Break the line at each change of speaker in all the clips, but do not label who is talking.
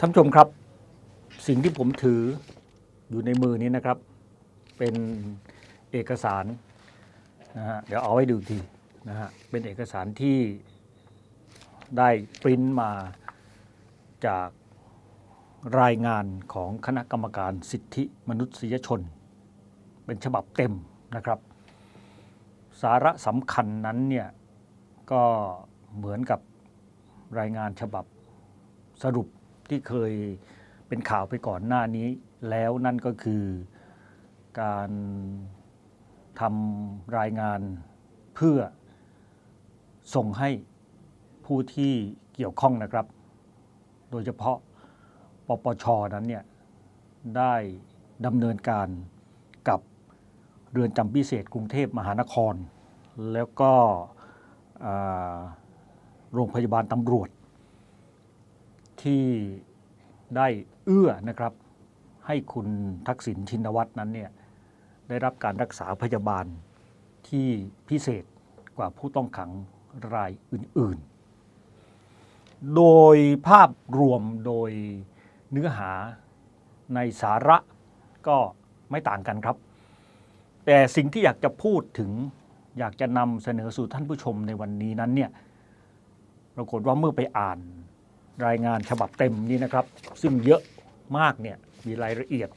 ท่านผู้ชมครับ สิ่งที่ผมถืออยู่ในมือนี้นะครับ เป็นเอกสารนะฮะเดี๋ยวเอาไว้ดูทีนะฮะเป็นเอกสารที่ได้ปริ้นมาจากรายงานของคณะกรรมการสิทธิมนุษยชน เป็นฉบับเต็มนะครับ สาระสำคัญนั้นเนี่ยก็เหมือนกับรายงานฉบับสรุป ที่เคยเป็นข่าวไปก่อนหน้านี้แล้วนั่นก็คือการทำรายงานเพื่อส่งให้ผู้ที่เกี่ยวข้องนะครับ โดยเฉพาะปปชนั้นเนี่ยได้ดำเนินการกับเรือนจำพิเศษกรุงเทพมหานคร แล้วก็โรงพยาบาลตำรวจที่ ได้เอื้อนะครับให้คุณทักษิณชินวัตรนั้นเนี่ยได้รับการรักษาพยาบาลที่พิเศษกว่าผู้ต้องขังรายอื่น ๆ โดยภาพรวมโดยเนื้อหาในสาระก็ไม่ต่างกันครับ แต่สิ่งที่อยากจะพูดถึงอยากจะนำเสนอสู่ท่านผู้ชมในวันนี้นั้นเนี่ยปรากฏว่าเมื่อไปอ่าน รายงานฉบับเต็มนี้นะครับ ซึ่งเยอะมากเนี่ยมีรายละเอียด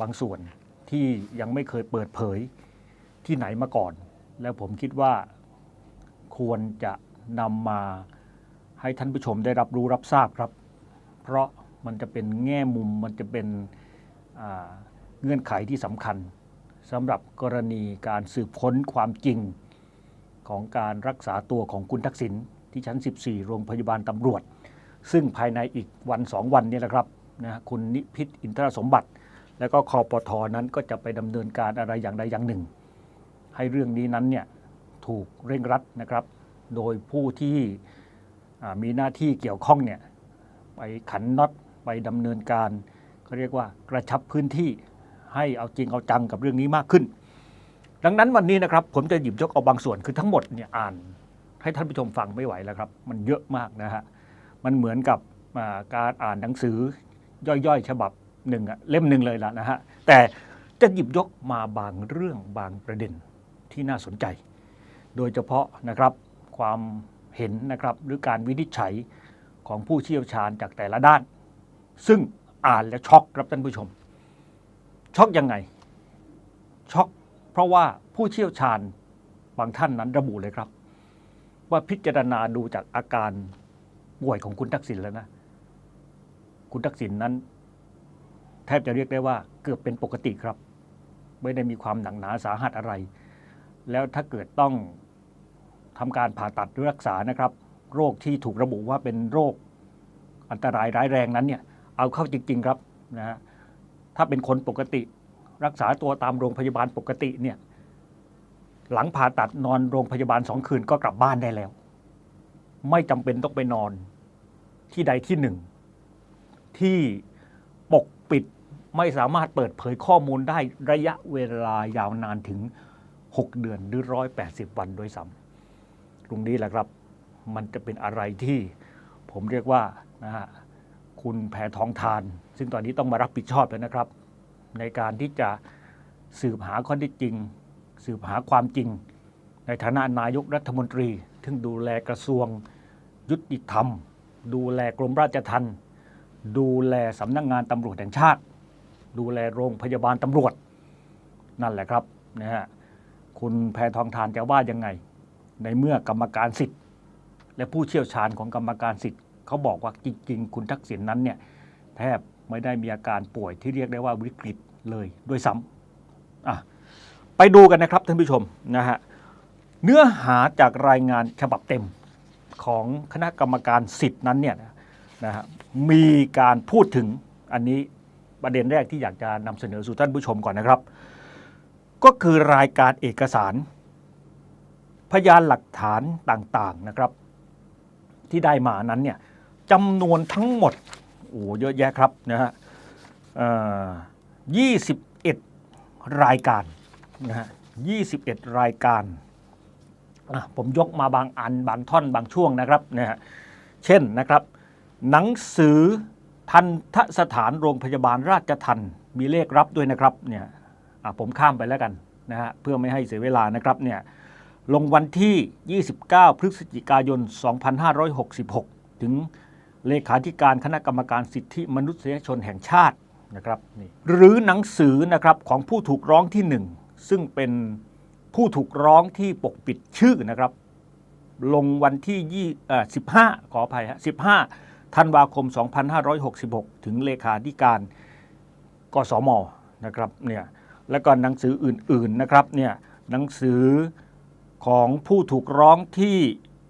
บางส่วนที่ยังไม่เคยเปิดเผยที่ไหนมาก่อน แล้วผมคิดว่าควรจะนำมาให้ท่านผู้ชมได้รับรู้รับทราบครับ เพราะมันจะเป็นแง่มุมมันจะเป็นเงื่อนไขที่สำคัญสำหรับกรณีการสืบค้นความจริงของการรักษาตัวของคุณทักษิณที่ชั้น 14 โรงพยาบาลตำรวจ ซึ่งภายในอีกวันสองวันนี้แหละครับนะคุณนิพิษอินทรสมบัติ แล้วก็คอปทอนั้นก็จะไปดำเนินการอะไรอย่างใดอย่างหนึ่ง ให้เรื่องนี้นั้นเนี่ยถูกเร่งรัดนะครับ โดยผู้ที่มีหน้าที่เกี่ยวข้องเนี่ยไปขันน็อตไปดำเนินการเขาเรียกว่ากระชับพื้นที่ให้เอาจริงเอาจังกับเรื่องนี้มากขึ้น ดังนั้นวันนี้นะครับผมจะหยิบยกเอาบางส่วนคือทั้งหมดเนี่ยอ่าน ให้ท่านผู้ชมฟังไม่ไหวแล้วครับ มันเยอะมากนะฮะ มันเหมือนกับการอ่านหนังสือย่อยๆ ฉบับหนึ่งอะเล่มหนึ่งเลยละนะฮะ แต่จะหยิบยกมาบางเรื่องบางประเด็นที่น่าสนใจ โดยเฉพาะนะครับความเห็นนะครับหรือการวินิจฉัยของผู้เชี่ยวชาญจากแต่ละด้าน ซึ่งอ่านแล้วช็อกครับท่านผู้ชม ช็อกยังไง ช็อกเพราะว่าผู้เชี่ยวชาญบางท่านนั้นระบุเลยครับ ว่าพิจารณาดูจากอาการ ป่วยของคุณทักษิณแล้วนะ คุณทักษิณนนั้น แทบจะเรียกได้ว่าเกือบเป็นปกติครับ ไม่ได้มีความหนักหนาสาหัสอะไร แล้วถ้าเกิดต้องทำการผ่าตัดหรือรักษานะครับ โรคที่ถูกระบุว่าเป็นโรคอันตรายร้ายแรงนั้นเนี่ย เอาเข้าจริง ๆ ครับนะฮะถ้าเป็นคนปกติ รักษาตัวตามโรงพยาบาลปกติเนี่ย หลังผ่าตัดนอนโรงพยาบาลสองคืนก็กลับบ้านได้แล้ว ไม่จำเป็นต้องไปนอน ที่ใดที่หนึ่ง ที่ปกปิดไม่สามารถเปิดเผยข้อมูลได้ระยะเวลายาวนานถึง 6 เดือนหรือ 180 วันด้วยซ้ำตรงนี้แหละครับ มันจะเป็นอะไรที่ผมเรียกว่านะฮะคุณแพทองทาน ซึ่งตอนนี้ต้องมารับผิดชอบแล้วนะครับ ในการที่จะสืบหาข้อเท็จจริง สืบหาความจริง ในฐานะนายกรัฐมนตรี ซึ่งดูแลกระทรวงยุติธรรม ดูแลกรมราชทัณฑ์ดูแลสำนักงงานตำรวจแห่งชาติ ดูแลโรงพยาบาลตำรวจ นั่นแหละครับนะฮะคุณแพทองทานจะว่ายังไง ในเมื่อกรรมการสิทธิ์ และผู้เชี่ยวชาญของกรรมการสิทธิ์เขาบอกว่าจริงๆ คุณทักษิณนั้นเนี่ยแทบไม่ได้มีอาการป่วยที่เรียกได้ว่าวิกฤตเลยด้วยซ้ำอะไปดูกันนะครับท่านผู้ชมนะฮะเนื้อหาจากรายงานฉบับเต็ม ของคณะกรรมการสิทธินั้นเนี่ยนะฮะมีการพูดถึงอันนี้ประเด็นแรกที่อยากจะนำเสนอสู่ท่านผู้ชมก่อนนะครับ ก็คือรายการเอกสาร พยานหลักฐานต่างๆนะครับ ที่ได้มานั้นเนี่ยจำนวนทั้งหมดโอ้เยอะแยะครับนะฮะเอ่อ21รายการนะฮะ21รายการ ผมยกมาบางอันบางท่อนบางช่วงนะครับนะฮะเช่นนะครับ หนังสือทันทสถานโรงพยาบาลราชทันมีเลขรับด้วยนะครับเนี่ยผมข้ามไปแล้วกันนะฮะเพื่อไม่ให้เสียเวลานะครับเนี่ยลงวันที่ 29 พฤศจิกายน 2566 ถึงเลขาธิการคณะกรรมการสิทธิมนุษยชนแห่งชาตินะครับนี่หรือหนังสือนะครับของผู้ถูกร้องที่หนึ่งซึ่งเป็น ผู้ถูกร้องที่ปกปิดชื่อนะครับ ลงวันที่ยี่เอ่อ15ขออภัยฮะ15ธันวาคม 2566 ถึงเลขาธิการกสมนะครับเนี่ยแล้วก็หนังสืออื่นๆนะครับเนี่ยหนังสือของผู้ถูกร้องที่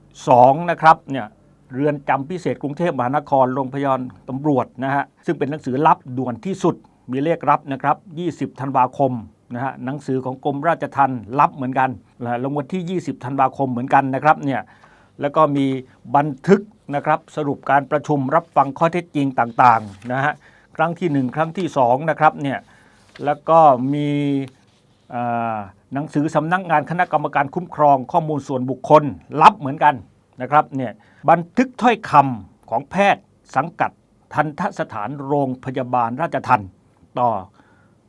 2นะครับเนี่ยเรือนจำพิเศษกรุงเทพมหานครโรงพยาบาลตำรวจนะฮะซึ่งเป็นหนังสือลับด่วนที่สุดมีเลขรับนะครับ 20 ธันวาคม นะฮะหนังสือของกรมราชทัณฑ์รับเหมือนกันลงวันที่ 20 ธันวาคมเหมือนกันนะครับเนี่ยแล้วก็มีบันทึกนะครับสรุปการประชุมรับฟังข้อเท็จจริงต่างๆนะฮะครั้งที่ 1 ครั้งที่2นะครับเนี่ยแล้วก็มีหนังสือสำนักงานคณะกรรมการคุ้มครองข้อมูลส่วนบุคคลรับเหมือนกันนะครับเนี่ยบันทึกถ้อยคำของแพทย์สังกัดทันทสถานโรงพยาบาลราชทันต่อ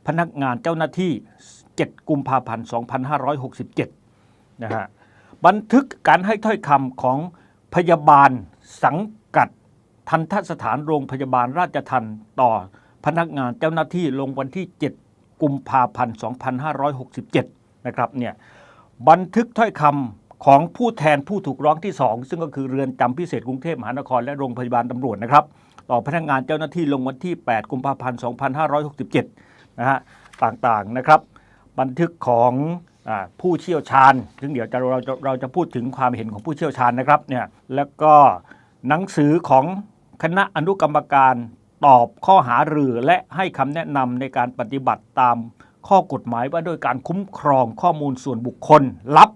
พนักงานเจ้าหน้าที่ 7 กุมภาพันธ์ 2567 นะฮะ บันทึกการให้ถ้อยคำของพยาบาลสังกัดทันทสถานโรงพยาบาลราชทันต่อพนักงานเจ้าหน้าที่ลงวันที่ 7 กุมภาพันธ์ 2567 นะครับเนี่ยบันทึกถ้อยคำของผู้แทนผู้ถูกร้องที่ 2 ซึ่งก็คือเรือนจำพิเศษกรุงเทพมหานครและโรงพยาบาลตำรวจนะครับ ต่อพนักงานเจ้าหน้าที่ลงวันที่ 8 กุมภาพันธ์ 2567 นะฮะต่างๆนะครับ บันทึกของอผู้เชี่ยวชาญ ซึ่งเดี๋ยวจะเราจะเราจะพูดถึงความเห็นของผู้เชี่ยวชาญนะครับเนี่ยแล้วก็หนังสือของคณะอนุกรรมการตอบข้อหารือและให้คำแนะนำในการปฏิบัติตามข้อกฎหมายว่าด้วยการคุ้มครองข้อมูลส่วนบุคคลลับ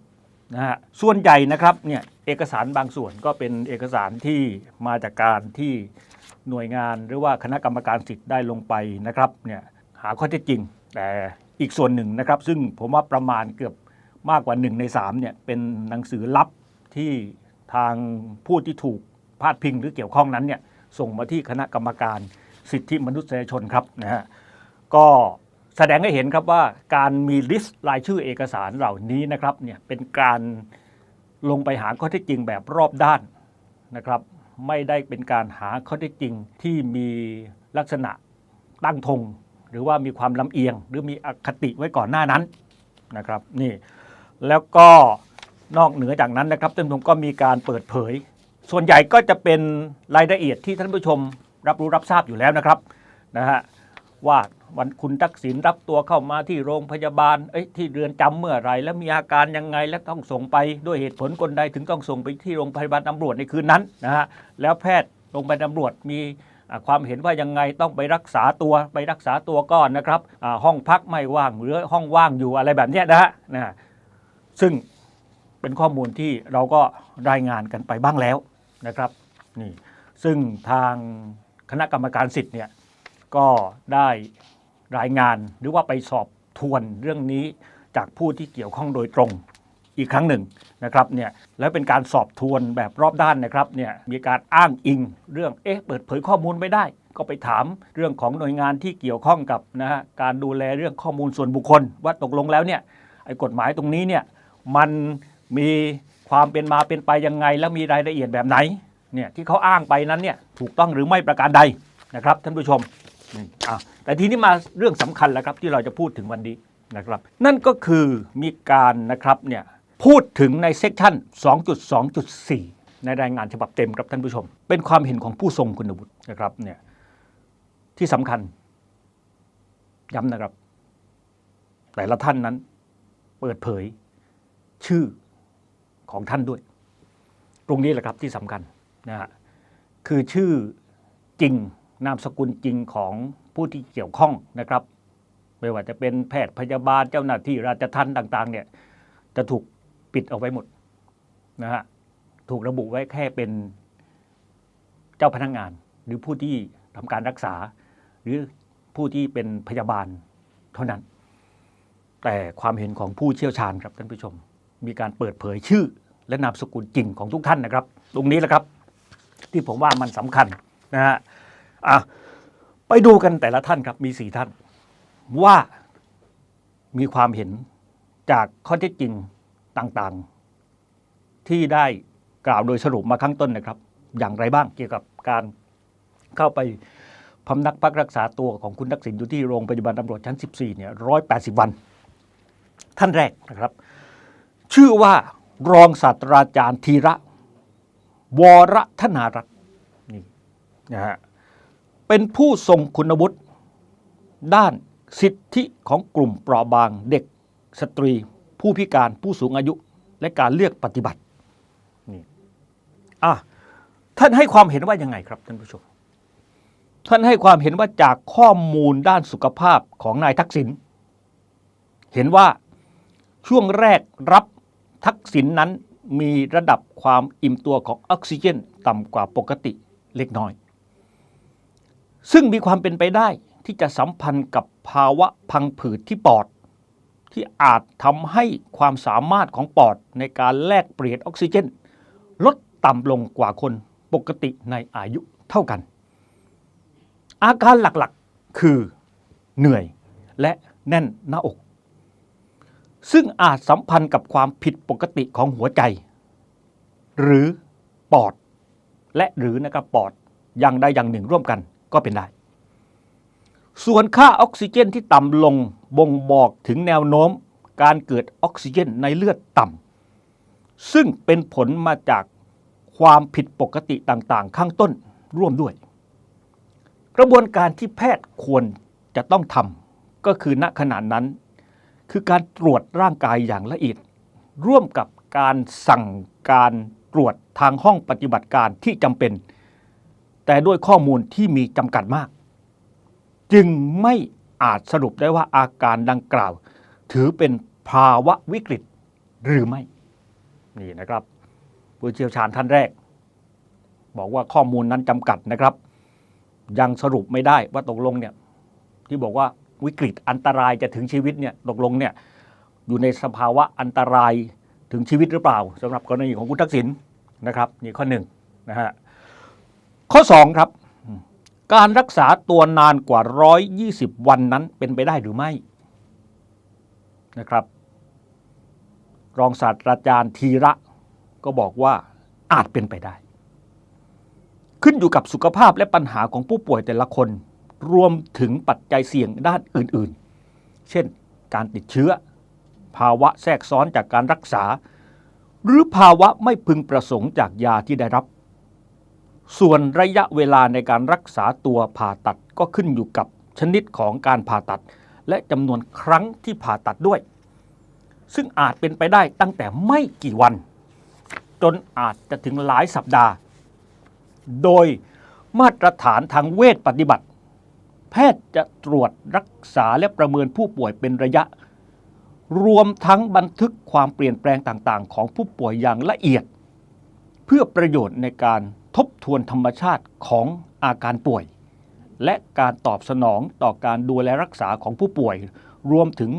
นะฮะส่วนใหญ่นะครับเนี่ยเอกสารบางส่วนก็เป็นเอกสารที่มาจากการที่หน่วยงานหรือว่าคณะกรรมการสิทธิ์ได้ลงไปนะครับเนี่ย หาข้อเท็จจริง แต่อีกส่วนหนึ่งนะครับ ซึ่งผมว่าประมาณเกือบมากกว่า 1 ใน3เนี่ยเป็นหนังสือลับที่ทางผู้ที่ถูกพาดพิงหรือเกี่ยวข้องนั้นเนี่ยส่งมาที่คณะกรรมการสิทธิมนุษยชนครับนะฮะก็แสดงให้เห็นครับว่าการมีลิสต์รายชื่อเอกสารเหล่านี้นะครับเนี่ยเป็นการลงไปหาข้อเท็จจริงแบบรอบด้านนะครับ ไม่ได้เป็นการหาข้อเท็จจริงที่มีลักษณะตั้งธง หรือว่ามีความลำเอียง หรือมีอคติไว้ก่อนหน้านั้นนะครับนี่แล้วก็นอกเหนือจากนั้นนะครับท่านผู้ชมก็มีการเปิดเผย ส่วนใหญ่ก็จะเป็นรายละเอียดที่ท่านผู้ชมรับรู้รับทราบอยู่แล้วนะครับนะฮะว่าวันคุณทักษิณรับตัวเข้ามาที่โรงพยาบาลเอ้ยที่เรือนจำเมื่อไรแล้วมีอาการยังไงและต้องส่งไปด้วยเหตุผลกลใดถึงต้องส่งไปที่โรงพยาบาลตำรวจในคืนนั้นนะฮะแล้วแพทย์โรงพยาบาลตำรวจมี ความเห็นว่ายังไงต้องไปรักษาตัวไปรักษาตัวก่อนนะครับห้องพักไม่ว่างหรือห้องว่างอยู่อะไรแบบนี้นะฮะนะซึ่งเป็นข้อมูลที่เราก็รายงานกันไปบ้างแล้วนะครับนี่ซึ่งทางคณะกรรมการสิทธิ์เนี่ยก็ได้รายงานหรือว่าไปสอบทวนเรื่องนี้จากผู้ที่เกี่ยวข้องโดยตรง อีกครั้งหนึ่งนะครับเนี่ยแล้วเป็นการสอบทวนแบบรอบด้านนะครับเนี่ยมีการอ้างอิงเรื่องเอ๊ะเปิดเผยข้อมูลไม่ได้ ก็ไปถามเรื่องของหน่วยงานที่เกี่ยวข้องกับนะฮะการดูแลเรื่องข้อมูลส่วนบุคคล ว่าตกลงแล้วเนี่ยไอ้กฎหมายตรงนี้เนี่ยมันมีความเป็นมาเป็นไปยังไง แล้วมีรายละเอียดแบบไหนเนี่ยที่เขาอ้างไปนั้นเนี่ยถูกต้องหรือไม่ประการใดนะครับท่านผู้ชมอืมอะแต่ทีนี้มาเรื่องสำคัญแล้วครับที่เราจะพูดถึงวันนี้นะครับ นั่นก็คือมีการนะครับเนี่ย พูดถึงในเซกชัน2.2.4 ในรายงานฉบับเต็มครับท่านผู้ชม เป็นความเห็นของผู้ทรงคุณวุฒินะครับเนี่ยที่สำคัญย้ำนะครับ แต่ละท่านนั้นเปิดเผยชื่อของท่านด้วย ตรงนี้แหละครับที่สำคัญนะฮะคือชื่อจริงนามสกุลจริงของผู้ที่เกี่ยวข้องนะครับ ไม่ว่าจะเป็นแพทย์พยาบาลเจ้าหน้าที่ราชทัณฑ์ต่าง ๆ เนี่ยจะถูก ปิดเอาไว้หมดนะฮะถูกระบุไว้แค่เป็นเจ้าพนักงาน หรือผู้ที่ทำการรักษา หรือผู้ที่เป็นพยาบาลเท่านั้น แต่ความเห็นของผู้เชี่ยวชาญครับท่านผู้ชม มีการเปิดเผยชื่อ และนามสกุลจริงของทุกท่านนะครับ ตรงนี้แหละครับ ที่ผมว่ามันสำคัญนะฮะอะไปดูกันแต่ละท่านครับมีสี่ท่าน ว่ามีความเห็นจากข้อเท็จจริง ต่างๆ ที่ได้กล่าวโดยสรุปมาข้างต้นนะครับ อย่างไรบ้างเกี่ยวกับการเข้าไปพำนักพักรักษาตัวของคุณทักษิณอยู่ที่โรงพยาบาลตำรวจชั้น 14เนี่ย180วัน ท่านแรกนะครับ ชื่อว่ารองศาสตราจารย์ธีระ วรธนารัตน์นี่นะฮะเป็นผู้ทรงคุณวุฒิด้านสิทธิของกลุ่มเปราะบางเด็กสตรี ผู้พิการผู้สูงอายุและการเลือกปฏิบัตินี่อะท่านให้ความเห็นว่ายังไงครับท่านผู้ชม ท่านให้ความเห็นว่าจากข้อมูลด้านสุขภาพของนายทักษิณเห็นว่าช่วงแรกรับทักษิณนนั้นมีระดับความอิ่มตัวของออกซิเจนต่ำกว่าปกติเล็กน้อย ซึ่งมีความเป็นไปได้ที่จะสัมพันธ์กับภาวะพังผืดที่ปอด ที่อาจทำให้ความสามารถของปอดในการแลกเปลี่ยนออกซิเจน ลดต่ำลงกว่าคนปกติในอายุเท่ากัน อาการหลักๆคือเหนื่อยและแน่นหน้าอก ซึ่งอาจสัมพันธ์กับความผิดปกติของหัวใจ หรือปอด และหรือนะครับปอดอย่างใดอย่างหนึ่งร่วมกันก็เป็นได้ ส่วนค่าออกซิเจนที่ต่ำลงบ่งบอกถึงแนวโน้มการเกิดออกซิเจนในเลือดต่ำซึ่งเป็นผลมาจากความผิดปกติต่างๆ ข้างต้นร่วมด้วย กระบวนการที่แพทย์ควรจะต้องทำก็คือณขณะนั้น คือการตรวจร่างกายอย่างละเอียด ร่วมกับการสั่งการตรวจทางห้องปฏิบัติการที่จำเป็น แต่ด้วยข้อมูลที่มีจำกัดมาก จึงไม่อาจสรุปได้ว่าอาการดังกล่าว ถือเป็นภาวะวิกฤตหรือไม่นี่นะครับ ผู้เชี่ยวชาญท่านแรก บอกว่าข้อมูลนั้นจำกัดนะครับ ยังสรุปไม่ได้ว่าตกลงเนี่ยที่บอกว่าวิกฤตอันตรายจะถึงชีวิตเนี่ยตกลงเนี่ยอยู่ในสภาวะอันตรายถึงชีวิตหรือเปล่าสำหรับกรณีของคุณทักษิณนะครับนี่ข้อหนึ่งนะฮะข้อสองครับ การรักษาตัวนานกว่า 120 วันนั้นเป็นไปได้หรือไม่นะครับ รองศาสตราจารย์ธีระก็บอกว่าอาจเป็นไปได้ ขึ้นอยู่กับสุขภาพและปัญหาของผู้ป่วยแต่ละคน รวมถึงปัจจัยเสี่ยงด้านอื่น ๆ เช่น การติดเชื้อ ภาวะแทรกซ้อนจากการรักษา หรือภาวะไม่พึงประสงค์จากยาที่ได้รับ ส่วนระยะเวลาในการรักษาตัวผ่าตัดก็ขึ้นอยู่กับชนิดของการผ่าตัด และจำนวนครั้งที่ผ่าตัดด้วย ซึ่งอาจเป็นไปได้ตั้งแต่ไม่กี่วัน จนอาจจะถึงหลายสัปดาห์ โดยมาตรฐานทางเวชปฏิบัติ แพทย์จะตรวจรักษาและประเมินผู้ป่วยเป็นระยะ รวมทั้งบันทึกความเปลี่ยนแปลงต่างๆ ของผู้ป่วยอย่างละเอียด เพื่อประโยชน์ในการ ทบทวนธรรมชาติของอาการป่วย และการตอบสนองต่อการดูแลรักษาของผู้ป่วย รวมถึง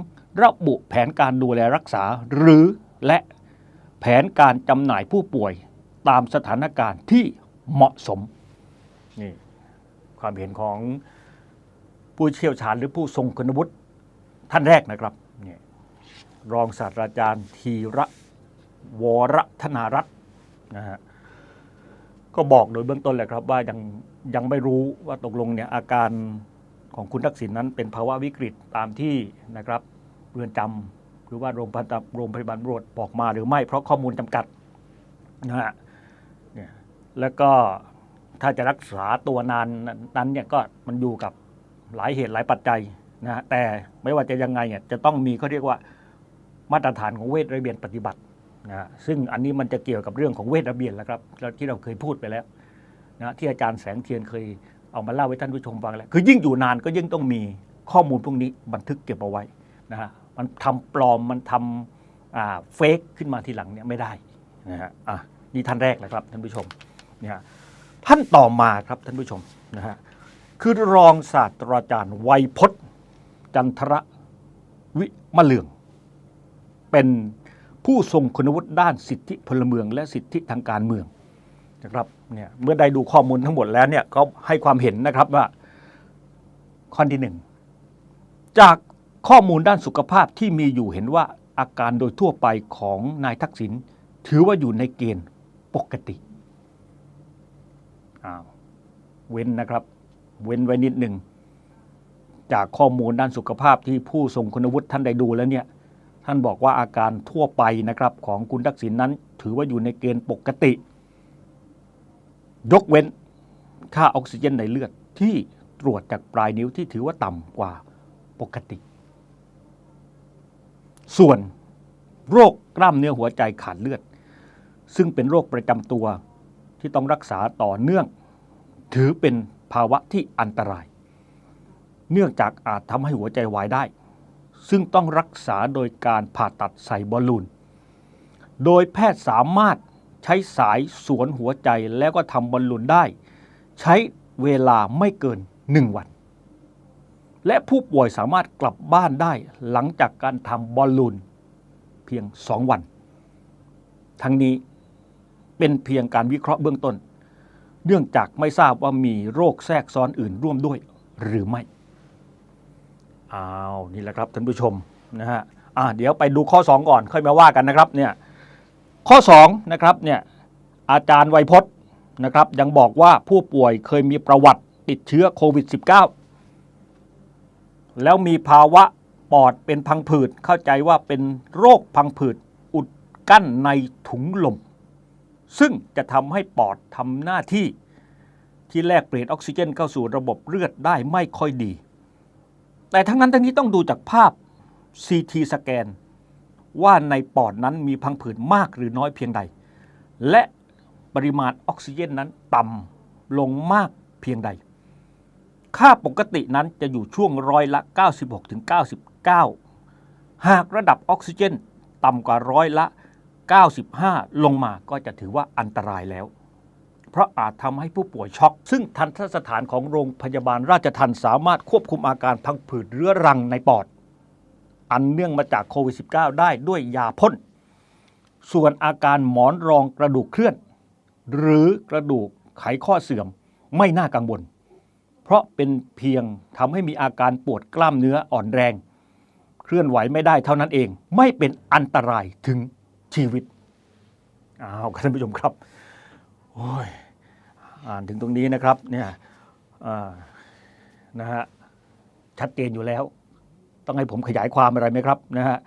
ระบุแผนการดูแลรักษา หรือและแผนการจำหน่ายผู้ป่วยตามสถานการณ์ที่เหมาะสมนี่ความเห็นของผู้เชี่ยวชาญหรือผู้ทรงคุณวุฒิท่านแรกนะครับนี่รองศาสตราจารย์ธีระวรธนารัตน์นะฮะ ก็บอกโดยเบื้องต้นแหละครับว่ายังยังไม่รู้ว่าตกลงเนี่ยอาการของคุณทักษิณนั้นเป็นภาวะวิกฤตตามที่นะครับเรือนจำหรือว่าโรงพยาบาลโรงพยาบาลตรวจบอกมาหรือไม่เพราะข้อมูลจำกัดนะฮะเนี่ยแล้วก็ถ้าจะรักษาตัวนานนั้นเนี่ยก็มันอยู่กับหลายเหตุหลายปัจจัยนะฮะแต่ไม่ว่าจะยังไงเนี่ยจะต้องมีเขาเรียกว่ามาตรฐานของเวทระเบียนปฏิบัติ นะฮะซึ่งอันนี้มันจะเกี่ยวกับเรื่องของเวทระเบียนแล้วครับที่เราเคยพูดไปแล้วนะที่อาจารย์แสงเทียนเคยเอามาเล่าให้ท่านผู้ชมฟังแล้วคือยิ่งอยู่นานก็ยิ่งต้องมีข้อมูลพวกนี้บันทึกเก็บเอาไว้นะฮะมันทำปลอมมันทำเฟกขึ้นมาทีหลังเนี่ยไม่ได้นะฮะอะนี่ท่านแรกนะครับท่านผู้ชมเนี่ยท่านต่อมาครับท่านผู้ชมนะฮะคือรองศาสตราจารย์ไวยพจน์จันทระวิมะเลือง เป็น ผู้ทรงคุณวุฒิด้านสิทธิพลเมือง และสิทธิทางการเมืองนะครับเนี่ยเมื่อได้ดูข้อมูลทั้งหมดแล้วเนี่ยก็ให้ความเห็นนะครับว่าข้อที่หนึ่งจากข้อมูลด้านสุขภาพที่มีอยู่เห็นว่าอาการโดยทั่วไปของนายทักษิณถือว่าอยู่ในเกณฑ์ปกติอ้าวเว้นนะครับ เว้นไว้นิดหนึ่งจากข้อมูลด้านสุขภาพที่ผู้ทรงคุณวุฒิท่านได้ดูแล้วเนี่ย ท่านบอกว่าอาการทั่วไปนะครับของคุณทักษิณนั้น ถือว่าอยู่ในเกณฑ์ปกติ ยกเว้นค่าออกซิเจนในเลือดที่ตรวจจากปลายนิ้วที่ถือว่าต่ำกว่าปกติ ส่วนโรคกล้ามเนื้อหัวใจขาดเลือด ซึ่งเป็นโรคประจำตัวที่ต้องรักษาต่อเนื่อง ถือเป็นภาวะที่อันตราย เนื่องจากอาจทำให้หัวใจวายได้ ซึ่งต้องรักษาโดยการผ่าตัดใส่บอลลูน โดยแพทย์สามารถใช้สายสวนหัวใจแล้วก็ทำบอลลูนได้ ใช้เวลาไม่เกิน 1 วัน และผู้ป่วยสามารถกลับบ้านได้หลังจากการทำบอลลูนเพียง 2 วัน ทั้งนี้เป็นเพียงการวิเคราะห์เบื้องต้น เนื่องจากไม่ทราบว่ามีโรคแทรกซ้อนอื่นร่วมด้วยหรือไม่ อ้าวนี่แหละครับท่านผู้ชมนะฮะอ่าเดี๋ยวไปดูข้อ 2 ก่อนค่อยมาว่ากันนะครับเนี่ยข้อ2นะครับเนี่ยอาจารย์ไวยพจน์นะครับยังบอกว่าผู้ป่วยเคยมีประวัติติดเชื้อโควิด -19 แล้วมีภาวะปอดเป็นพังผืดเข้าใจว่าเป็นโรคพังผืดอุดกั้นในถุงลม ซึ่งจะทำให้ปอดทำหน้าที่ที่แลกเปลี่ยนออกซิเจนเข้าสู่ระบบเลือดได้ไม่ค่อยดี แต่ทั้งนั้นทั้งนี้ต้องดูจากภาพ CT สแกน ว่าในปอดนั้นมีพังผืดมากหรือน้อยเพียงใด และปริมาณออกซิเจนนั้นต่ำลงมากเพียงใด ค่าปกตินั้นจะอยู่ช่วงร้อยละ 96ถึง99 หากระดับออกซิเจนต่ำกว่าร้อยละ 95 ลงมาก็จะถือว่าอันตรายแล้ว เพราะอาจทำให้ผู้ป่วยช็อก ซึ่งทันตสถานของโรงพยาบาลราชทันสามารถควบคุมอาการพังผืดเรื้อรังในปอด อันเนื่องมาจากโควิด -19 ได้ด้วยยาพ่น ส่วนอาการหมอนรองกระดูกเคลื่อน หรือกระดูกไขข้อเสื่อมไม่น่ากังวล เพราะเป็นเพียงทำให้มีอาการปวดกล้ามเนื้ออ่อนแรง เคลื่อนไหวไม่ได้เท่านั้นเอง ไม่เป็นอันตรายถึงชีวิตอ้าวท่านผู้ชมครับ โอ้ยอ่านถึงตรงนี้นะครับเนี่ยนะฮะชัดเจนอยู่แล้ว ต้องให้ผมขยายความอะไรไหมครับนะฮะ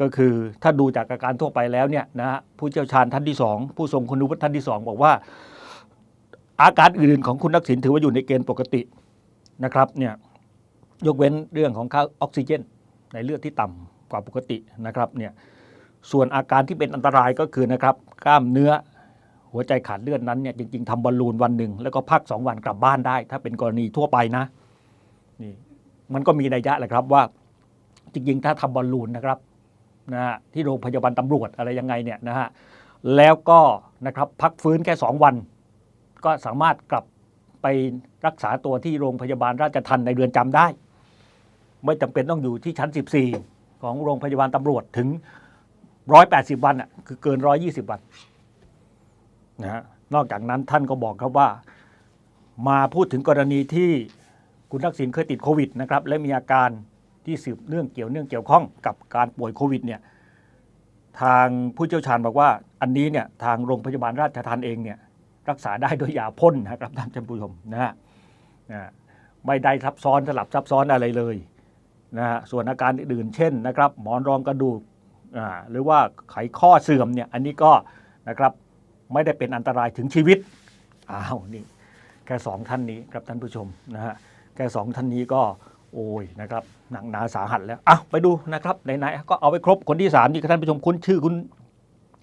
ก็คือถ้าดูจากอาการทั่วไปแล้วเนี่ยนะฮะผู้เชี่ยวชาญท่านที่สองผู้ทรงคุณวุฒิท่านที่สองบอกว่า อาการอื่นๆของคุณทักษิณถือว่าอยู่ในเกณฑ์ปกตินะครับเนี่ยยกเว้นเรื่องของค่าออกซิเจน ในเลือดที่ต่ำกว่าปกตินะครับเนี่ยส่วนอาการที่เป็นอันตรายก็คือนะครับกล้ามเนื้อ หัวใจขาดเลือดนั้นเนี่ยจริงๆทำบอลลูนวันหนึ่งแล้วก็พักสองวันกลับบ้านได้ ถ้าเป็นกรณีทั่วไปนะนี่มันก็มีนัยยะแหละครับว่า จริงๆ ถ้าทำบอลลูนนะครับนะฮะที่โรงพยาบาลตำรวจอะไรยังไงเนี่ยนะฮะแล้วก็นะครับพักฟื้นแค่สองวัน ก็สามารถกลับไปรักษาตัวที่โรงพยาบาลราชทันในเรือนจำได้ ไม่จำเป็นต้องอยู่ที่ชั้น 14 ของโรงพยาบาลตำรวจถึง 180 วันอะคือเกิน 120 วัน นะฮะนอกจากนั้นท่านก็บอกครับว่า มาพูดถึงกรณีที่คุณทักษิณเคยติดโควิดนะครับและมีอาการที่สืบเนื่องเกี่ยวเนื่องเกี่ยวข้องกับการป่วยโควิดเนี่ยทางผู้เชี่ยวชาญบอกว่าอันนี้เนี่ยทางโรงพยาบาลราชทันเองเนี่ยรักษาได้โดยยาพ่นนะครับท่านผู้ชมนะฮะนะไม่ได้ซับซ้อนสลับซับซ้อนอะไรเลยนะฮะส่วนอาการอื่นเช่นนะครับหมอนรองกระดูกหรือว่าไขข้อเสื่อมเนี่ยอันนี้ก็นะครับ ไม่ได้เป็นอันตรายถึงชีวิตอ้าวนี่แค่สองท่านนี้ครับท่านผู้ชมนะฮะแค่สองท่านนี้ก็โอ้ยนะครับหนักหนาสาหัสแล้วอะไปดูนะครับไหนๆก็เอาไปครบคนที่สามนี่ท่านผู้ชมคุ้นชื่อคุณ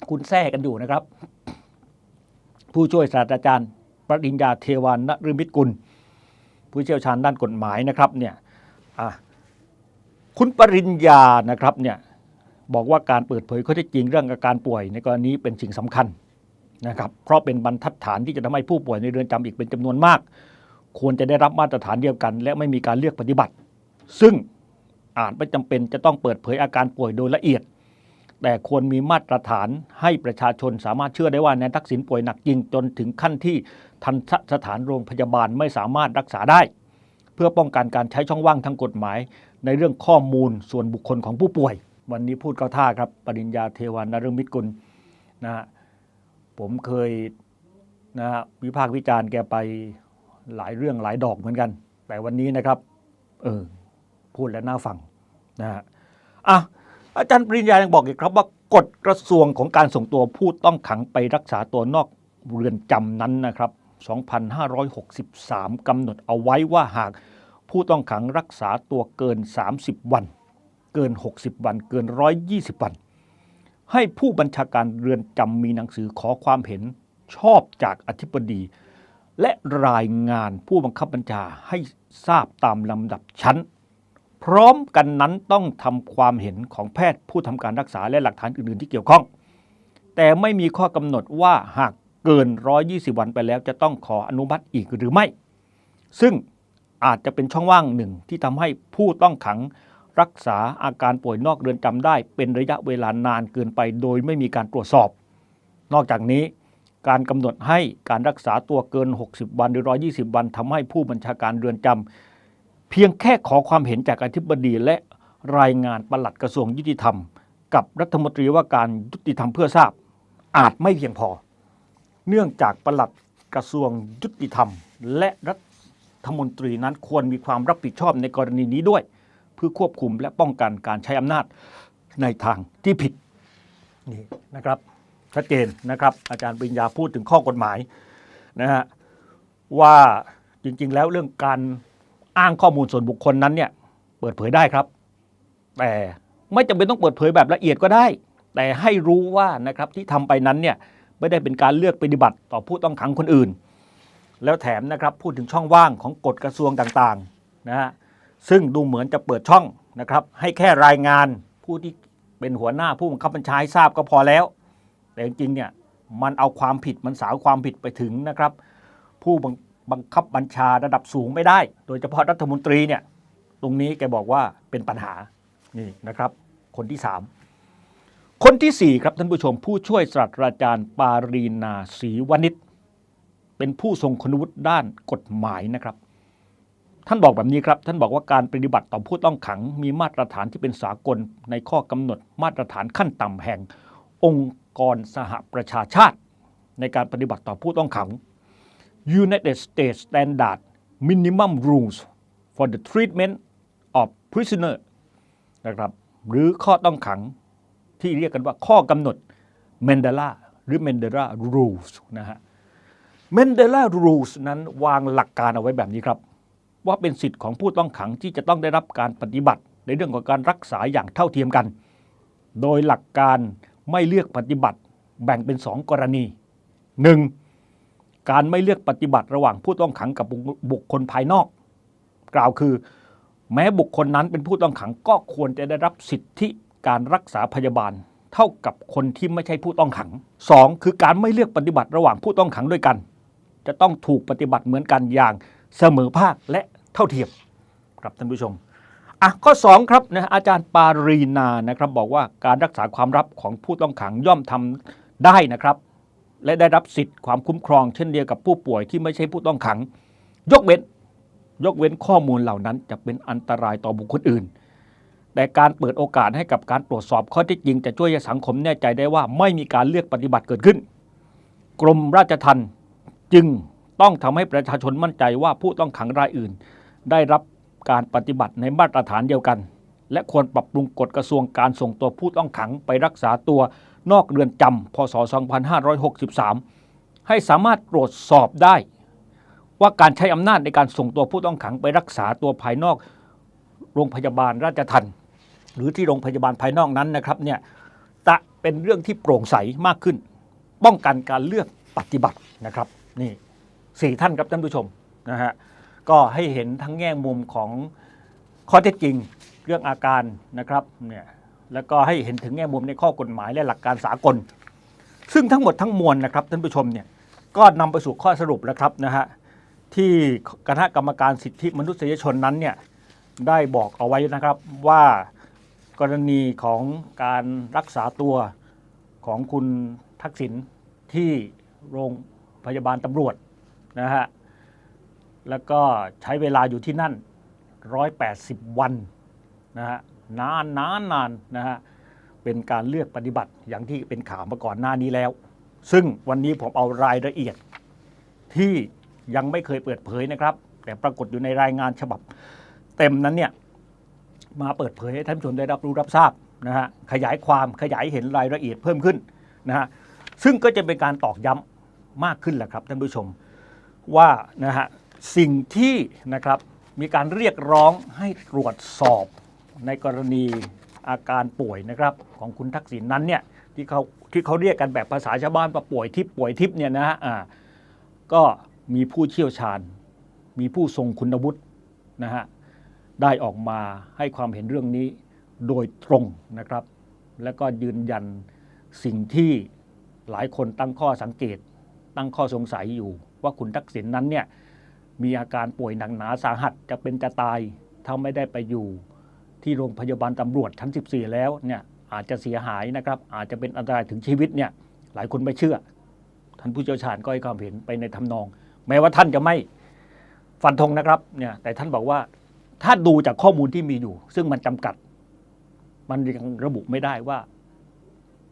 คุณแท้กันอยู่นะครับ ผู้ช่วยศาสตราจารย์ปริญญาเทวานฤมิตกุล ผู้เชี่ยวชาญด้านกฎหมายนะครับเนี่ยอะคุณปริญญานะครับเนี่ยบอกว่าการเปิดเผยข้อเท็จจริงเรื่องอาการป่วยในกรณีเป็นสิ่งสำคัญ นะครับเพราะเป็นบรรทัดฐานที่จะทำให้ผู้ป่วยในเรือนจำอีกเป็นจำนวนมาก ควรจะได้รับมาตรฐานเดียวกัน และไม่มีการเลือกปฏิบัติ ซึ่งอาจไม่จำเป็นจะต้องเปิดเผยอาการป่วยโดยละเอียด แต่ควรมีมาตรฐานให้ประชาชนสามารถเชื่อได้ว่านายทักษิณป่วยหนักจริงจนถึงขั้นที่ทันสถานโรงพยาบาลไม่สามารถรักษาได้ เพื่อป้องกันการใช้ช่องว่างทางกฎหมาย ในเรื่องข้อมูลส่วนบุคคลของผู้ป่วย วันนี้พูดเข้าท่าครับปริญญาเทวานฤมิตรกุลนะฮะ ผมเคยนะฮะวิพากษ์วิจารณ์แกไปหลายเรื่องหลายดอกเหมือนกัน แต่วันนี้นะครับ เออ พูดแล้วน่าฟังนะฮะอะอาจารย์ปริญญายังบอกอีกครับว่ากฎกระทรวงของการส่งตัวผู้ต้องขังไปรักษาตัวนอกเรือนจำนั้นนะครับ 2563 กำหนดเอาไว้ว่าหากผู้ต้องขังรักษาตัวเกิน 30 วัน เกิน 60 วัน เกิน 120 วัน ให้ผู้บัญชาการเรือนจำมีหนังสือขอความเห็นชอบจากอธิบดี และรายงานผู้บังคับบัญชาให้ทราบตามลำดับชั้น พร้อมกันนั้นต้องทำความเห็นของแพทย์ผู้ทำการรักษาและหลักฐานอื่น ๆ ที่เกี่ยวข้อง แต่ไม่มีข้อกำหนดว่าหากเกิน 120 วันไปแล้วจะต้องขออนุมัติอีกหรือไม่ ซึ่งอาจจะเป็นช่องว่างหนึ่งที่ทำให้ผู้ต้องขัง รักษาอาการป่วยนอกเรือนจำได้ เป็นระยะเวลานานเกินไป โดยไม่มีการตรวจสอบ นอกจากนี้การกำหนดให้การรักษาตัวเกิน 60 วันหรือ 120 วันทำให้ผู้บัญชาการเรือนจำเพียงแค่ขอความเห็นจากอธิบดีและรายงานปลัดกระทรวงยุติธรรม กับรัฐมนตรีว่าการยุติธรรมเพื่อทราบ อาจไม่เพียงพอ เนื่องจากปลัดกระทรวงยุติธรรม และรัฐมนตรีนั้นควรมีความรับผิดชอบในกรณีนี้ด้วย พื่อควบคุมและป้องกันการใช้อำนาจในทางที่ผิดนี่นะครับชัดเจนนะครับ อาจารย์ปริญญาพูดถึงข้อกฎหมายนะฮะว่าจริงๆ แล้วเรื่องการอ้างข้อมูลส่วนบุคคลนั้นเนี่ยเปิดเผยได้ครับ แต่ไม่จำเป็นต้องเปิดเผยแบบละเอียดก็ได้ แต่ให้รู้ว่านะครับที่ทำไปนั้นเนี่ยไม่ได้เป็นการเลือกปฏิบัติต่อผู้ต้องขังคนอื่น แล้วแถมนะครับพูดถึงช่องว่างของกฎกระทรวงต่างๆนะฮะ ซึ่งดูเหมือนจะเปิดช่องนะครับ ให้แค่รายงานผู้ที่เป็นหัวหน้าผู้บังคับบัญชาให้ทราบก็พอแล้ว แต่จริงเนี่ยมันเอาความผิดมันสาวความผิดไปถึงนะครับ ผู้บังคับบัญชาระดับสูงไม่ได้ โดยเฉพาะรัฐมนตรีเนี่ยตรงนี้แกบอกว่าเป็นปัญหานี่นะครับ คนที่ 3 คนทีสี่4 ครับท่านผู้ชม ผู้ช่วยศาสตราจารย์ปารีนาศรีวณิชเป็นผู้ทรงคุณวุฒิด้านกฎหมายนะครับ ท่านบอกแบบนี้ครับ ท่านบอกว่าการปฏิบัติต่อผู้ต้องขัง มีมาตรฐานที่เป็นสากลในข้อกำหนดมาตรฐานขั้นต่ำแห่ง องค์กรสหประชาชาติ ในการปฏิบัติต่อผู้ต้องขัง United States Standard Minimum Rules for the Treatment of Prisoner นะครับหรือข้อต้องขังที่เรียกกันว่าข้อกำหนด Mandela หรือ Mandela Rules นะฮะ Mandela Rules นั้นวางหลักการเอาไว้แบบนี้ครับ ว่าเป็นสิทธิ์ของผู้ต้องขังที่จะต้องได้รับการปฏิบัติ ในเรื่องของการรักษาอย่างเท่าเทียมกัน โดยหลักการไม่เลือกปฏิบัติแบ่งเป็น 2 กรณี 1. การไม่เลือกปฏิบัติระหว่างผู้ต้องขังกับบุคคลภายนอก กล่าวคือ แม้บุคคลนั้นเป็นผู้ต้องขังก็ควรจะได้รับสิทธิการรักษาพยาบาล เท่ากับคนที่ไม่ใช่ผู้ต้องขัง 2. คือการไม่เลือกปฏิบัติระหว่างผู้ต้องขังด้วยกัน จะต้องถูกปฏิบัติเหมือนกันอย่างเสมอภาคและ เท่าเทียมครับท่านผู้ชมอะข้อ2ครับนะอาจารย์ปารีนานะครับบอกว่าการรักษาความลับของผู้ต้องขังย่อมทำได้นะครับ และได้รับสิทธิ์ความคุ้มครองเช่นเดียวกับผู้ป่วยที่ไม่ใช่ผู้ต้องขัง ยกเว้น ยกเว้นข้อมูลเหล่านั้น จะเป็นอันตรายต่อบุคคลอื่น แต่การเปิดโอกาสให้กับการตรวจสอบข้อเท็จจริง จะช่วยให้สังคมแน่ใจได้ว่าไม่มีการเลือกปฏิบัติเกิดขึ้น กรมราชทัณฑ์จึงต้องทำให้ประชาชนมั่นใจว่าผู้ต้องขังรายอื่น ได้รับการปฏิบัติในมาตรฐานเดียวกัน และควรปรับปรุงกฎกระทรวงการส่งตัวผู้ต้องขังไปรักษาตัวนอกเรือนจำพศ 2563 ให้สามารถตรวจสอบได้ ว่าการใช้อำนาจในการส่งตัวผู้ต้องขังไปรักษาตัวภายนอกโรงพยาบาลราชทัณฑ์หรือที่โรงพยาบาลภายนอกนั้นนะครับเนี่ยจะเป็นเรื่องที่โปร่งใสมากขึ้น ป้องกันการเลือกปฏิบัตินะครับนี่สี่ท่านครับท่านผู้ชมนะฮะ ก็ให้เห็นทั้งแง่มุมของข้อเท็จจริงเรื่องอาการนะครับเนี่ยแล้วก็ให้เห็นถึงแง่มุมในข้อกฎหมายและหลักการสากล ซึ่งทั้งหมดทั้งมวลนะครับท่านผู้ชมเนี่ยก็นำไปสู่ข้อสรุปแล้วครับนะฮะที่คณะกรรมการสิทธิมนุษยชนนั้นเนี่ยได้บอกเอาไว้นะครับว่ากรณีของการรักษาตัวของคุณทักษิณที่โรงพยาบาลตำรวจนะฮะ แล้วก็ใช้เวลาอยู่ที่นั่น 180 วันนะฮะนานนานนานนะฮะเป็นการเลือกปฏิบัติอย่างที่เป็นข่าวมาก่อนหน้านี้แล้ว ซึ่งวันนี้ผมเอารายละเอียดที่ยังไม่เคยเปิดเผยนะครับ แต่ปรากฏอยู่ในรายงานฉบับเต็มนั้นเนี่ยมาเปิดเผยให้ท่านผู้ชมได้รับรู้รับทราบนะฮะขยายความขยายเห็นรายละเอียดเพิ่มขึ้นนะฮะซึ่งก็จะเป็นการตอกย้ำมากขึ้นแหละครับท่านผู้ชมว่านะฮะ สิ่งที่นะครับมีการเรียกร้องให้ตรวจสอบในกรณีอาการป่วยนะครับของคุณทักษิณนั้นเนี่ยที่เขาที่เขาเรียกกันแบบภาษาชาวบ้านว่าป่วยทิพย์ป่วยทิพย์เนี่ยนะฮะก็มีผู้เชี่ยวชาญ มีผู้ทรงคุณวุฒินะฮะได้ออกมาให้ความเห็นเรื่องนี้โดยตรงนะครับ และก็ยืนยันสิ่งที่หลายคนตั้งข้อสังเกต ตั้งข้อสงสัยอยู่ว่าคุณทักษิณนั้นเนี่ย มีอาการป่วยหนักหนาสาหัสจะเป็นจะตายถ้าไม่ได้ไปอยู่ที่โรงพยาบาลตำรวจชั้น 14 แล้วเนี่ยอาจจะเสียหายนะครับ อาจจะเป็นอันตรายถึงชีวิตเนี่ยหลายคนไม่เชื่อ ท่านผู้เชี่ยวชาญก็ให้ความเห็นไปในทำนอง แม้ว่าท่านจะไม่ฟันธงนะครับเนี่ยแต่ท่านบอกว่าถ้าดูจากข้อมูลที่มีอยู่ ซึ่งมันจำกัด มันยังระบุไม่ได้ว่า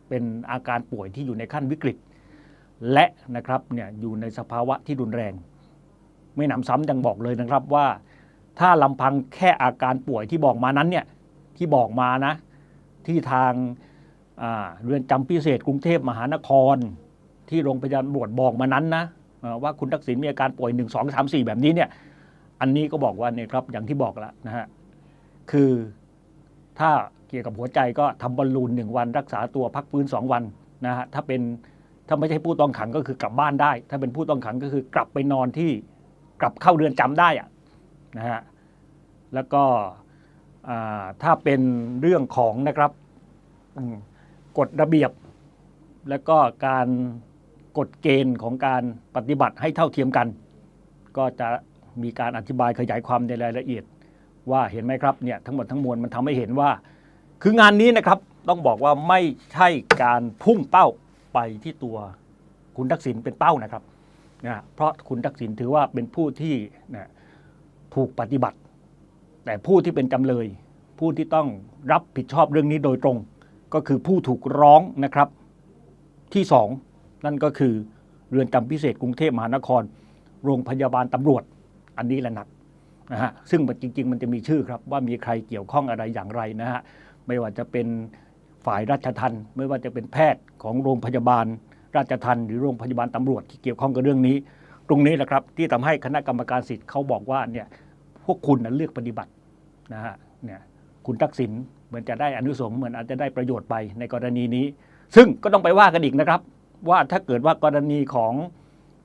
เป็นอาการป่วยที่อยู่ในขั้นวิกฤต และนะครับเนี่ยอยู่ในสภาวะที่รุนแรง ไม่หนำซ้ำยังบอกเลยนะครับว่า ถ้าลำพังแค่อาการป่วยที่บอกมานั้นเนี่ยที่บอกมานะ ที่ทางเรือนจำพิเศษกรุงเทพมหานคร ที่โรงพยาบาลตำรวจบอกมานั้นนะว่าคุณทักษิณมีอาการป่วย 1 2 3 4 แบบนี้เนี่ยอันนี้ก็บอกว่าเนี่ยครับอย่างที่บอกแล้วนะฮะคือถ้าเกี่ยวกับหัวใจก็ทำบอลลูนหนึ่งวัน รักษาตัวพักฟื้นสองวันนะฮะถ้าเป็นถ้าไม่ใช่ผู้ต้องขังก็คือกลับบ้านได้ ถ้าเป็นผู้ต้องขังก็คือกลับไปนอนที่ กลับเข้าเรือนจำได้อะนะฮะแล้วก็ถ้าเป็นเรื่องของนะครับกฎระเบียบ แล้วก็การกฎเกณฑ์ของการปฏิบัติให้เท่าเทียมกัน ก็จะมีการอธิบายขยายความในรายละเอียด ว่าเห็นไหมครับเนี่ยทั้งหมดทั้งมวลมันทำให้เห็นว่า คืองานนี้นะครับต้องบอกว่าไม่ใช่การพุ่งเป้าไปที่ตัวคุณทักษิณเป็นเป้านะครับ นะเพราะคุณทักษิณถือว่าเป็นผู้ที่นะถูกปฏิบัติ แต่ผู้ที่เป็นจำเลย ผู้ที่ต้องรับผิดชอบเรื่องนี้โดยตรง ก็คือผู้ถูกร้องนะครับที่สองนั่นก็คือเรือนจำพิเศษกรุงเทพมหานคร โรงพยาบาลตำรวจอันนี้แหละหนักนะฮะซึ่งจริง ๆ มันจะมีชื่อครับว่ามีใครเกี่ยวข้องอะไรอย่างไรนะฮะไม่ว่าจะเป็นฝ่ายราชทัณฑ์ไม่ว่าจะเป็นแพทย์ของโรงพยาบาล ราชทัณฑ์หรือโรงพยาบาลตำรวจที่เกี่ยวข้องกับเรื่องนี้ ตรงนี้แหละครับที่ทำให้คณะกรรมการสิทธิ์เขาบอกว่าเนี่ยพวกคุณนะเลือกปฏิบัตินะฮะเนี่ยคุณทักษิณเหมือนจะได้อนุสงส์เหมือนอาจจะได้ประโยชน์ไปในกรณีนี้ ซึ่งก็ต้องไปว่ากันอีกนะครับ ว่าถ้าเกิดว่ากรณีของ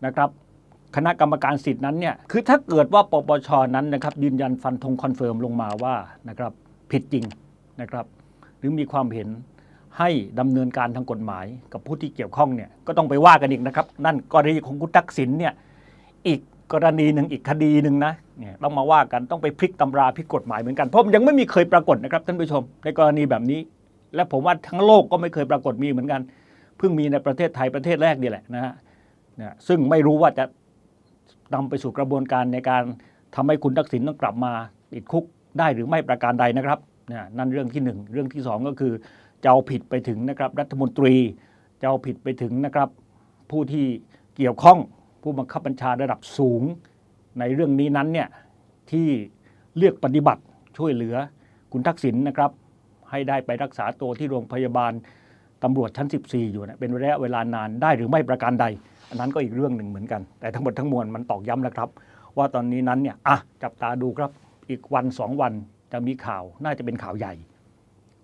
นะครับคณะกรรมการสิทธินั้นเนี่ยคือถ้าเกิดว่าปปชนั้นนะครับยืนยันฟันธงคอนเฟิร์มลงมาว่านะครับผิดจริงนะครับ หรือมีความเห็น ให้ดำเนินการทางกฎหมายกับผู้ที่เกี่ยวข้องเนี่ยก็ต้องไปว่ากันอีกนะครับ นั่นกรณีของคุณทักษิณเนี่ยอีกกรณีหนึ่งอีกคดีหนึ่งนะเนี่ยต้องมาว่ากันต้องไปพลิกตำราพลิกกฎหมายเหมือนกันเพราะยังไม่มีเคยปรากฏนะครับท่านผู้ชม ในกรณีแบบนี้ และผมว่าทั้งโลกก็ไม่เคยปรากฏมีเหมือนกันเพิ่งมีในประเทศไทยประเทศแรกนี่แหละนะฮะเนี่ยซึ่งไม่รู้ว่าจะนำไปสู่กระบวนการในการทำให้คุณทักษิณต้องกลับมาติดคุกได้หรือไม่ประการใดนะครับนะนั่นเรื่องที่หนึ่งเรื่องที่สองก็คือ จะเอาผิดไปถึงนะครับรัฐมนตรี จะเอาผิดไปถึงนะครับผู้ที่เกี่ยวข้องผู้บังคับบัญชาระดับสูง ในเรื่องนี้นั้นเนี่ยที่เลือกปฏิบัติช่วยเหลือคุณทักษิณนะครับ ให้ได้ไปรักษาตัวที่โรงพยาบาลตำรวจชั้น 14 อยู่นะเป็นระยะเวลานานได้หรือไม่ประการใด อันนั้นก็อีกเรื่องหนึ่งเหมือนกัน แต่ทั้งหมดทั้งมวลมันตอกย้ำแล้วครับ ว่าตอนนี้นั้นเนี่ยอะจับตาดูครับอีกวันสองวันจะมีข่าวน่าจะเป็นข่าวใหญ่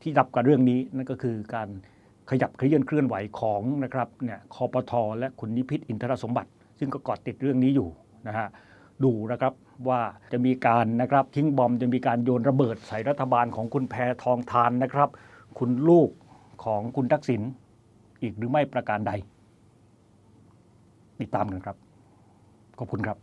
ที่รับกับเรื่องนี้นั่นก็คือการขยับเคลื่อนเคลื่อนไหวของนะครับเนี่ยคอปทและคุณนิพิษอินทรสมบัติ ซึ่งก็เกาะติดเรื่องนี้อยู่นะฮะดูนะครับว่าจะมีการนะครับทิ้งบอมจะมีการโยนระเบิดใส่รัฐบาลของคุณแพทองทานนะครับ คุณลูกของคุณทักษิณอีกหรือไม่ประการใด ติดตามกันครับ ขอบคุณครับ